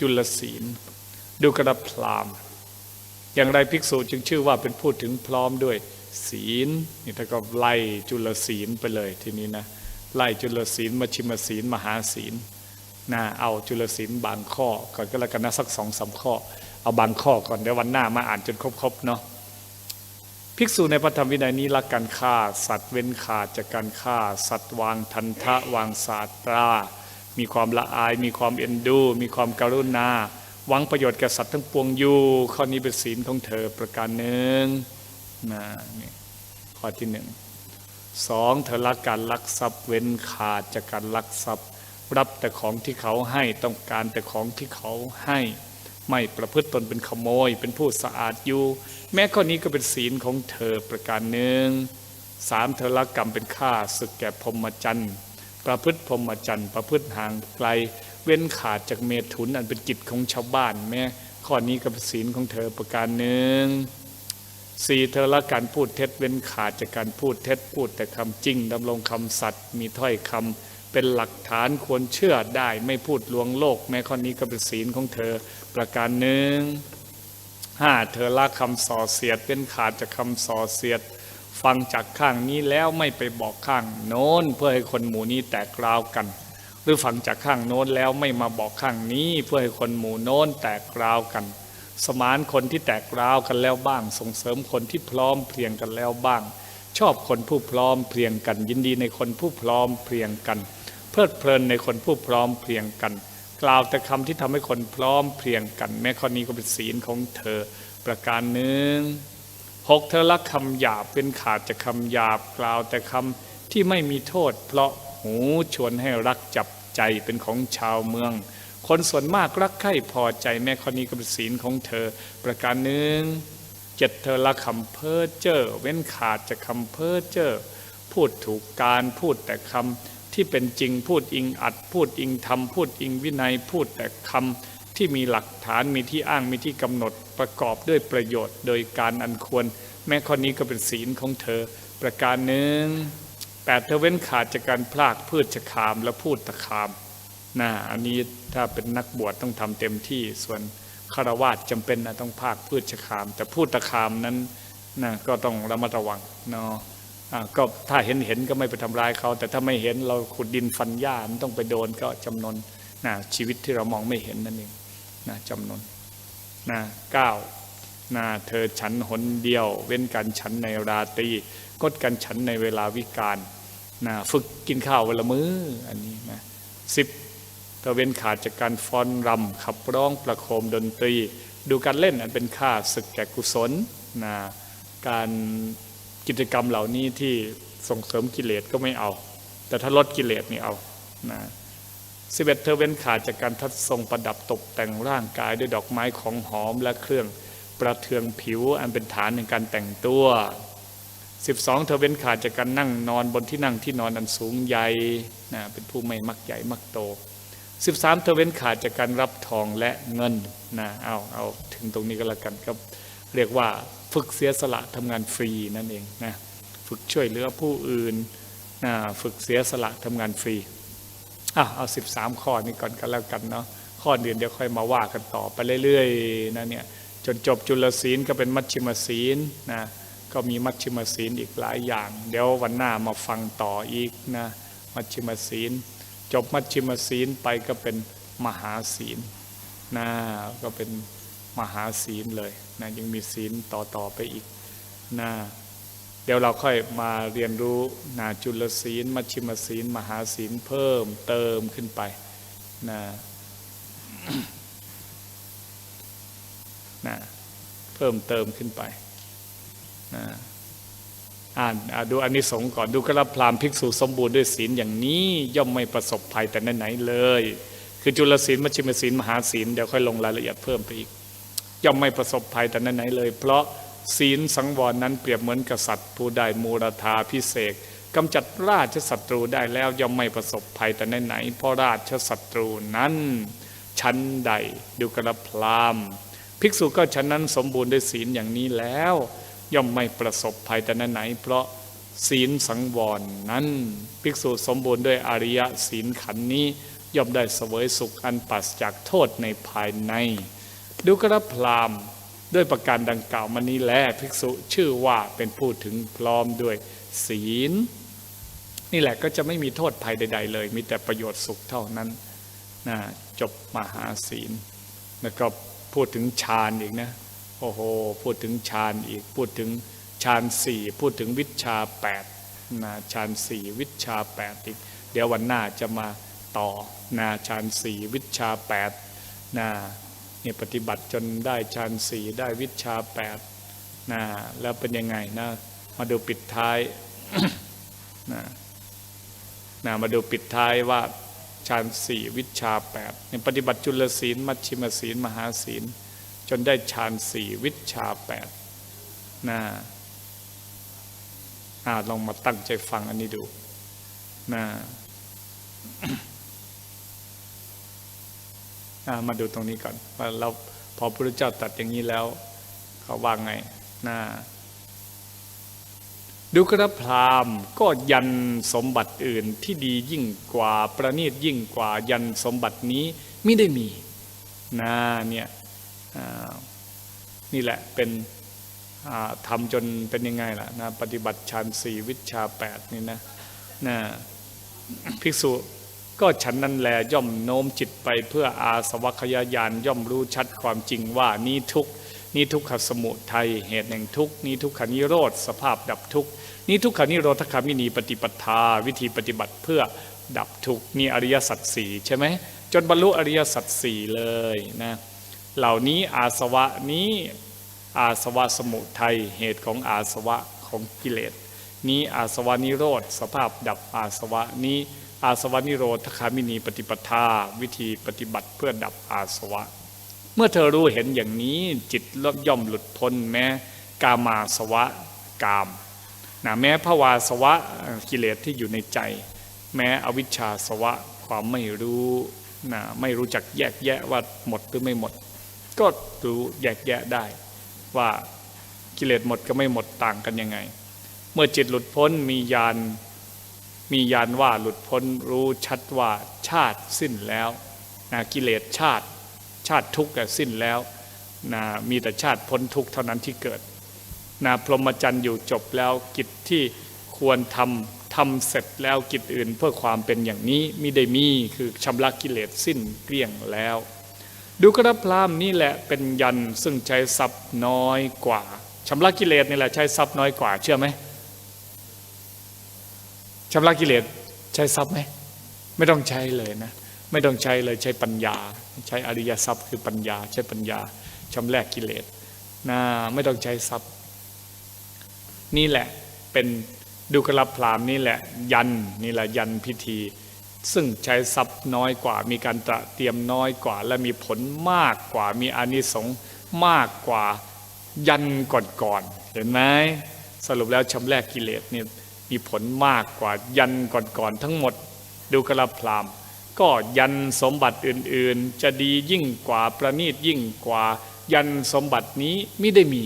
จุลศีล ดูกระพราม อย่างไรภิกษุจึงชื่อว่าเป็นพูดถึงพร้อมด้วยศีลนี่ถ้าก็ไล่จุลศีลไปเลยทีนี้นะไล่จุลศีลมาชิมศีล มหาศีลนะเอาจุลศีลบางข้อก่อนก็แล้วกันนะสักสองสามข้อ เอาบางข้อก่อนเดี๋ยววันหน้ามาอ่านจนครบๆเนาะภิกษุในพระธรรมวินัยนี้ละการฆ่า สัตว์เว้นขาดจากการฆ่า สัตว์วางทันทะวางศาตรา มีความละอาย มีความเอ็นดู มีความการุณาหวังประโยชน์แก่สัตว์ทั้งปวงอยู่ข้อนี้เป็นศีลของเธอประการหนึ่งนะนี่ข้อที่หนึ่งสองเธอละการลักทรัพย์เว้นขาดจากการลักทรัพย์ รับแต่ของที่เขาให้ต้องการแต่ของที่เขาให้ ไม่ประพฤติตนเป็นขโมย เป็นผู้สะอาดอยู่ แม้ข้อนี้ก็เป็นศีลของเธอประการหนึ่งสามเธอละกรรมเป็นฆ่าศึกแก่พรหมจรรย์ ประพฤติพรหมจรรย์ ประพฤติห่างไกล เว้นขาดจากเมถุนอันเป็นกิจของชาวบ้านแม้ข้อนี้ก็เป็นศีลของเธอประการหนึ่งสี่เธอละการพูดเท็จเว้นขาดจากการพูดเท็จพูดแต่คำจริงดำรงคำสัตย์มีถ้อยคำเป็นหลักฐานควรเชื่อได้ไม่พูดลวงโลก แม้ข้อนี้ก็เป็นศีลของเธอประการหนึ่งห้าเธอละคำส่อเสียดเป็นขาดจากคำส่อเสียด ฟังจากข้างนี้แล้วไม่ไปบอกข้างโน้น เพื่อให้คนหมู่นี้แตกราวกัน หรือฟังจากข้างโน้นแล้วไม่มาบอกข้างนี้ เพื่อให้คนหมู่โน้นแตกราวกัน สมานคนที่แตกราวกันแล้วบ้าง ส่งเสริมคนที่พร้อมเพรียงกันแล้วบ้าง ชอบคนผู้พร้อมเพรียงกัน ยินดีในคนผู้พร้อมเพรียงกัน เพลิดเพลินในคนผู้พร้อมเพรียงกัน กล่าวแต่คำที่ทำให้คนพร้อมเพรียงกัน แม้ข้อนี้ก็เป็นศีลของเธอประการหนึ่ง หกเธอละคำหยาบเป็นขาดจากคำหยาบกล่าวแต่คำที่ไม่มีโทษ เพราะหูชวนให้รักจับใจเป็นของชาวเมือง คนส่วนมากรักใคร่พอใจแม้ข้อนี้ก็เป็นศีลของเธอ ประการหนึ่งเจ็ดเธอละคำเพ้อเจ้อเว้นขาดจากคำเพ้อเจ้อพูดถูกการพูดแต่คำที่เป็นจริงพูดอิงอัด พูดอิงธรรมพูดอิงวินัยพูดแต่คำที่มีหลักฐานมีที่อ้างมีที่กำหนดประกอบด้วยประโยชน์ โดยการอันควร แม้ข้อนี้ก็เป็นศีลของเธอ ประการหนึ่งแปดเธอเว้นขาดจากการพลากพืชชคามและพูดตะคามนะอันนี้ถ้าเป็นนักบวชต้องทำเต็มที่ส่วนคารวาสจำเป็นนะต้องพากพืชชคาม แต่พูดตะคามนั้นนะก็ต้องระมัดระวังเนาะอ่าก็ถ้าเห็นเห็นก็ไม่ไปทำร้ายเขา แต่ถ้าไม่เห็นเราขุดดินฟันหญ้ามันต้องไปโดนก็จำนนนะชีวิตที่เรามองไม่เห็นนั่นเองนะจำนนนะเก้า นะเธอฉันหนเดียว เว้นการฉันในราตรีงดการฉันในเวลาวิกาลนะฝึกกินข้าวเวละมื้ออันนี้นะสิบเธอเว้นขาดจากการฟ้อนรำขับร้องประโคมดนตรี ดูการเล่นอันเป็นค่าศึกแก่กุศลนะการกิจกรรมเหล่านี้ที่ส่งเสริมกิเลสก็ไม่เอา แต่ถ้าลดกิเลสนี่เอานะสิบเอ็ดเธอเว้นขาดจากการทัดทรงประดับตกแต่งร่างกายด้วยดอกไม้ของหอมและเครื่อง ประเทืองผิวอันเป็นฐานในการแต่งตัวสิบสองเธอเว้นขาดจากการนั่งนอนบนที่นั่งที่นอนอันสูงใหญ่นะเป็นผู้ไม่มักใหญ่มักโตสิบสามเธอเว้นขาดจากการรับทองและเงินนะเอาเอาถึงตรงนี้ก็แล้วกันครับ เรียกว่าฝึกเสียสละทำงานฟรีนั่นเองนะฝึกช่วยเหลือผู้อื่นนะฝึกเสียสละทำงานฟรีอะเอาสิบสามข้อนี้ก่อนก็แล้วกันเนาะข้ออื่นเดี๋ยวค่อยมาว่ากันต่อไปเรื่อยๆนะเนี่ย จนจบจุลศีลก็เป็นมัชชิมศีลนะก็มีมัชชิมศีลอีกหลายอย่าง เดี๋ยววันหน้ามาฟังต่ออีกนะมัชชิมศีล จบมัชชิมศีลไปก็เป็นมหาศีลนะก็เป็นมหาศีลเลยนะยังมีศีลต่อต่อไปอีกนะเดี๋ยวเราค่อยมาเรียนรู้นะจุลศีล มัชชิมศีล มหาศีลเพิ่มเติมขึ้นไปนะ นะเพิ่มเติมขึ้นไปนะอ่านดูอันนี้สงส์ก่อนดูกระพรามภิกษุสมบูรณ์ด้วยศีลอย่างนี้ย่อมไม่ประสบภัยแต่ไหนเลย คือจุลศีลมัชฌิมศีลมหาศีลเดี๋ยวค่อยลงรายละเอียดเพิ่มไปอีก ย่อมไม่ประสบภัยแต่ไหนเลย เพราะศีลสังวรนั้นเปรียบเหมือนกษัตริย์ผู้ได้มูรธาพิเศษกำจัดราชศัตรูได้แล้วย่อมไม่ประสบภัยแต่ไหนเพราะราชศัตรูนั้นชั้นใดดูกระพราม ภิกษุก็ชั้นนั้นสมบูรณ์ด้วยศีลอย่างนี้แล้ว ย่อมไม่ประสบภัยแต่ไหนเพราะศีลสังวรนั้น ภิกษุสมบูรณ์ด้วยอริยศีลขันนี้ ย่อมได้เสวยสุขอันปราศจากโทษในภายใน ดูกระพรามด้วยประการดังกล่าวมานี้แลภิกษุชื่อว่าเป็นผู้ถึงพร้อมด้วยศีล นี่แหละก็จะไม่มีโทษภัยใด ๆ เลย มีแต่ประโยชน์สุขเท่านั้นนะจบมหาศีลแล้วก็ พูดถึงฌานอีกนะโอ้โหพูดถึงฌานอีกพูดถึงฌานสี่พูดถึงวิชาแปดนะฌานสี่วิชาแปดอีก เดี๋ยววันหน้าจะมาต่อนาฌานสี่วิชาแปดนะเนี่ยปฏิบัติจนได้ฌานสี่ได้วิชาแปดนะแล้วเป็นยังไงนะมาดูปิดท้ายนะนะมาดูปิดท้ายว่า ฌานสี่วิชาแปดเนี่ยปฏิบัติจุลศีล มัชชิมศีล มหาศีล จนได้ฌานสี่วิชาแปดนะอ่าลองมาตั้งใจฟังอันนี้ดูนะมาดูตรงนี้ก่อนว่าเราพอพระพุทธเจ้าตัดอย่างนี้แล้ว เขาว่าไงนะ ดูกระพรามก็ยันสมบัติอื่นที่ดียิ่งกว่าประณีตยิ่งกว่ายันสมบัตินี้ไม่ได้มีนะเนี่ยนี่แหละเป็นทำจนเป็นยังไงล่ะนะปฏิบัติฌานสี่วิชาแปดนี่นะนะภิกษุก็ฉันนั้นแลย่อมโน้มจิตไปเพื่ออาสวัคยายานย่อมรู้ชัดความจริงว่านี้ทุกนี้ทุกขสมุทัยเหตุแห่งทุกนี้ทุกขนิโรธสภาพดับทุก นี้ทุกขานิโรธคามินีปฏิปทา วิธีปฏิบัติเพื่อดับทุกนี่อริยสัจสี่ใช่ไหมจนบรรลุอริยสัจสี่เลยนะเหล่านี้อาสวะนี้อาสวะสมุทัยเหตุของอาสวะของกิเลสนี้อาสวะนิโรธสภาพดับอาสวะนี้อาสวะนิโรธคามินีปฏิปทา วิธีปฏิบัติเพื่อดับอาสวะ เมื่อเธอรู้เห็นอย่างนี้จิตย่อมหลุดพ้นแม้กามาสวะกาม นะแม้ภวาสวะกิเลสที่อยู่ในใจ แม้อวิชชาสวะความไม่รู้นะไม่รู้จักแยกแยะว่าหมดหรือไม่หมด ก็รู้แยกแยะได้ ว่ากิเลสหมดก็ไม่หมดต่างกันยังไง เมื่อจิตหลุดพ้นมีญาณมีญาณว่าหลุดพ้นรู้ชัดว่าชาติสิ้นแล้วนะกิเลสชาติชาติทุกข์สิ้นแล้วนะมีแต่ชาติพ้นทุกข์เท่านั้นที่เกิด นะพรหมจรรย์อยู่จบแล้วกิจที่ควรทำทำเสร็จแล้วกิจอื่นเพื่อความเป็นอย่างนี้มิได้มีคือชำระกิเลสสิ้นเกลี้ยงแล้ว ดูกระพรามนี่แหละเป็นยันซึ่งใช้ทรัพย์น้อยกว่าชำระกิเลสนี่แหละใช้ทรัพย์น้อยกว่าเชื่อไหมชำระกิเลสใช้ทรัพย์ไหมไม่ต้องใช้เลยนะไม่ต้องใช้เลยใช้ปัญญา ใช้อริยทรัพย์คือปัญญา ใช้ปัญญาชำระกิเลสนะไม่ต้องใช้ทรัพย์ นี่แหละเป็นดูกรพรามนี่แหละยันนี่แหละยันพิธี ซึ่งใช้ทรัพย์น้อยกว่า มีการตระเตรียมน้อยกว่า และมีผลมากกว่ามีอานิสงส์มากกว่ายันก่อนๆเห็นไหมสรุปแล้วชำระกิเลสเนี่ยมีผลมากกว่ายันก่อนๆทั้งหมดดูกระพรามก็ยันสมบัติอื่นๆ จะดียิ่งกว่าประณีตยิ่งกว่ายันสมบัตินี้ไม่ได้มี